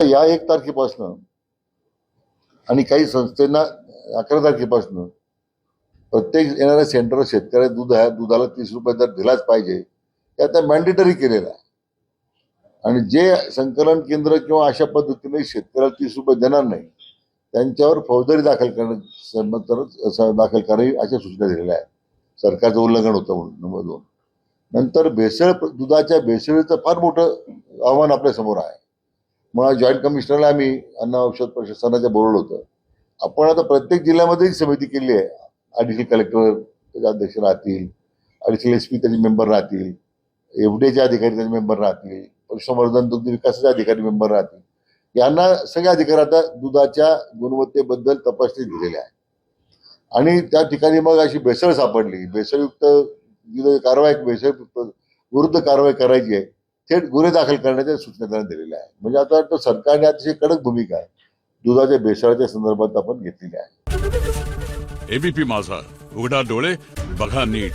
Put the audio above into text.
या एक तारखेपासनं आणि काही संस्थेना अकरा तारखेपासनं प्रत्येक येणाऱ्या सेंटर शेतकऱ्या दूध आहे दुधाला तीस रुपये दर दिलाच पाहिजे. हे आता मॅन्डेटरी केलेलं आहे. आणि जे संकलन केंद्र किंवा अशा पद्धतीने शेतकऱ्याला तीस रुपये देणार नाही त्यांच्यावर फौजदारी दाखल करणं दाखल करावी अशा सूचना दिलेल्या आहेत. सरकारचं उल्लंघन होतं म्हणून नंबर दोन. नंतर भेसळ दुधाच्या भेसळीचं फार मोठं आव्हान आपल्यासमोर आहे. मग जॉईंट कमिशनरला आम्ही अन्न औषध प्रशासनाच्या बोलवलं होतं. आपण आता प्रत्येक जिल्ह्यामध्ये समिती केली आहे. अडिशनल कलेक्टर त्याचे अध्यक्ष राहतील अडिशनल एस पी त्याचे मेंबर राहतील एफडीएचे अधिकारी त्याचे मेंबर राहतील पशुसंवर्धन दुग्ध विकासाचे अधिकारी मेंबर राहतील. यांना सगळे अधिकार आता दुधाच्या गुणवत्तेबद्दल तपासणी दिलेली आहे. आणि त्या ठिकाणी मग अशी भेसळ सापडली. भेसळयुक्त कारवाई भेसळ विरुद्ध कारवाई करायची आहे थेट गुन्हे दाखल करण्याच्या सूचना त्यांना दिलेल्या आहे. म्हणजे आता वाटतं सरकारने अतिशय कडक भूमिका आहे. दुधाच्या भेसळाच्या संदर्भात आपण घेतलेली आहे. एबीपी माझा. उघडा डोळे बघा नीट.